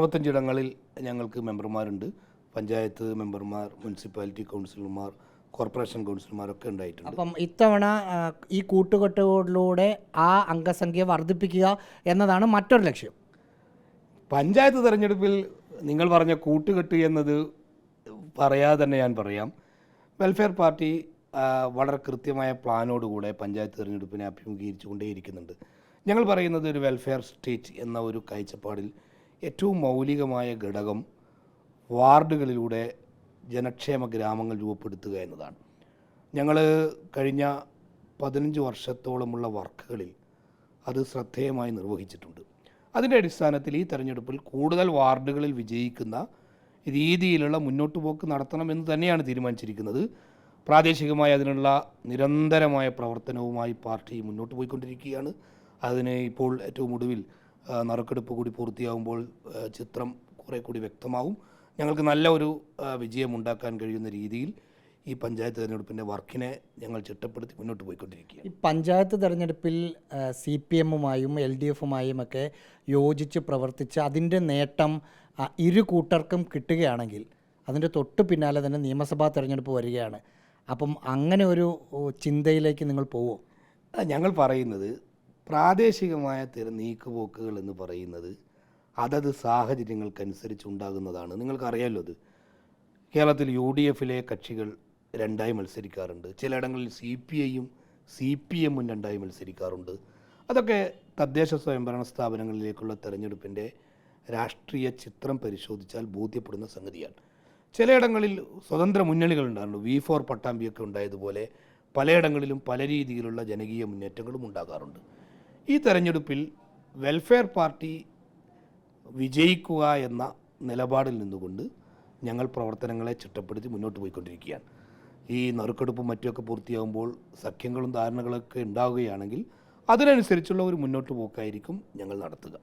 അറുപത്തഞ്ചിടങ്ങളിൽ ഞങ്ങൾക്ക് മെമ്പർമാരുണ്ട്. പഞ്ചായത്ത് മെമ്പർമാർ മുനിസിപ്പാലിറ്റി കൗൺസിലർമാർ കോർപ്പറേഷൻ കൗൺസിലർമാരൊക്കെ ഉണ്ടായിട്ടുണ്ട്. അപ്പം ഇത്തവണ ഈ കൂട്ടുകെട്ടുകളിലൂടെ ആ അംഗസംഖ്യ വർദ്ധിപ്പിക്കുക എന്നതാണ് മറ്റൊരു ലക്ഷ്യം. പഞ്ചായത്ത് തെരഞ്ഞെടുപ്പിൽ നിങ്ങൾ പറഞ്ഞ കൂട്ടുകെട്ട് എന്നത് പറയാതെ തന്നെ ഞാൻ പറയാം. വെൽഫെയർ പാർട്ടി വളരെ കൃത്യമായ പ്ലാനോടുകൂടെ പഞ്ചായത്ത് തെരഞ്ഞെടുപ്പിനെ അഭിമുഖീകരിച്ചുകൊണ്ടേയിരിക്കുന്നുണ്ട്. ഞങ്ങൾ പറയുന്നത് ഒരു വെൽഫെയർ സ്റ്റേറ്റ് എന്ന ഒരു കാഴ്ചപ്പാടിൽ ഏറ്റവും മൗലികമായ ഘടകം വാർഡുകളിലൂടെ ജനക്ഷേമ ഗ്രാമങ്ങൾ രൂപപ്പെടുത്തുക എന്നതാണ്. ഞങ്ങൾ കഴിഞ്ഞ പതിനഞ്ച് വർഷത്തോളമുള്ള വർക്കുകളിൽ അത് ശ്രദ്ധേയമായി നിർവഹിച്ചിട്ടുണ്ട്. അതിന്റെ അടിസ്ഥാനത്തിൽ ഈ തെരഞ്ഞെടുപ്പിൽ കൂടുതൽ വാർഡുകളിൽ വിജയിക്കുന്ന രീതിയിലുള്ള മുന്നോട്ട് പോക്ക് നടത്തണമെന്ന് തന്നെയാണ് തീരുമാനിച്ചിരിക്കുന്നത്. പ്രാദേശികമായി അതിനുള്ള നിരന്തരമായ പ്രവർത്തനവുമായി പാർട്ടി മുന്നോട്ട് പോയിക്കൊണ്ടിരിക്കുകയാണ്. അതിന് ഇപ്പോൾ ഏറ്റവും ഒടുവിൽ നറുക്കെടുപ്പ് കൂടി പൂർത്തിയാകുമ്പോൾ ചിത്രം കുറേ കൂടി വ്യക്തമാവും. ഞങ്ങൾക്ക് നല്ല ഒരു വിജയമുണ്ടാക്കാൻ കഴിയുന്ന രീതിയിൽ ഈ പഞ്ചായത്ത് തെരഞ്ഞെടുപ്പിന്റെ വർക്കിനെ ഞങ്ങൾ ചിട്ടപ്പെടുത്തി മുന്നോട്ട് പോയിക്കൊണ്ടിരിക്കുക ഈ പഞ്ചായത്ത് തിരഞ്ഞെടുപ്പിൽ സി പി എമ്മുമായും എൽ ഡി എഫുമായും ഒക്കെ യോജിച്ച് പ്രവർത്തിച്ച് അതിന്റെ നേട്ടം ഇരു കൂട്ടർക്കും കിട്ടുകയാണെങ്കിൽ അതിന്റെ തൊട്ട് പിന്നാലെ തന്നെ നിയമസഭാ തിരഞ്ഞെടുപ്പ് വരികയാണ്. അപ്പം അങ്ങനെ ഒരു ചിന്തയിലേക്ക് നിങ്ങൾ പോവോ? ഞങ്ങൾ പറയുന്നത് പ്രാദേശികമായ തെരു നീക്കുപോക്കുകൾ എന്ന് പറയുന്നത് അതത് സാഹചര്യങ്ങൾക്കനുസരിച്ച് ഉണ്ടാകുന്നതാണ്. നിങ്ങൾക്കറിയാമല്ലോ അത്. കേരളത്തിൽ യു ഡി എഫിലെ കക്ഷികൾ രണ്ടായി മത്സരിക്കാറുണ്ട്. ചിലയിടങ്ങളിൽ സി പി ഐയും സി പി എമ്മും രണ്ടായി മത്സരിക്കാറുണ്ട്. അതൊക്കെ തദ്ദേശ സ്വയംഭരണ സ്ഥാപനങ്ങളിലേക്കുള്ള തെരഞ്ഞെടുപ്പിന്റെ രാഷ്ട്രീയ ചിത്രം പരിശോധിച്ചാൽ ബോധ്യപ്പെടുന്ന സംഗതിയാണ്. ചിലയിടങ്ങളിൽ സ്വതന്ത്ര മുന്നണികൾ ഉണ്ടായിരുന്നു. വി ഫോർ പട്ടാമ്പിയൊക്കെ ഉണ്ടായതുപോലെ പലയിടങ്ങളിലും പല രീതിയിലുള്ള ജനകീയ മുന്നേറ്റങ്ങളും ഉണ്ടാകാറുണ്ട്. ഈ തെരഞ്ഞെടുപ്പിൽ വെൽഫെയർ പാർട്ടി വിജയിക്കുക എന്ന നിലപാടിൽ നിന്നുകൊണ്ട് ഞങ്ങൾ പ്രവർത്തനങ്ങളെ ചിട്ടപ്പെടുത്തി മുന്നോട്ട് പോയിക്കൊണ്ടിരിക്കുകയാണ്. ഈ നറുക്കെടുപ്പും മറ്റുമൊക്കെ പൂർത്തിയാകുമ്പോൾ സഖ്യങ്ങളും ധാരണകളൊക്കെ ഉണ്ടാവുകയാണെങ്കിൽ അതിനനുസരിച്ചുള്ള ഒരു മുന്നോട്ട് പോക്കായിരിക്കും ഞങ്ങൾ നടത്തുക.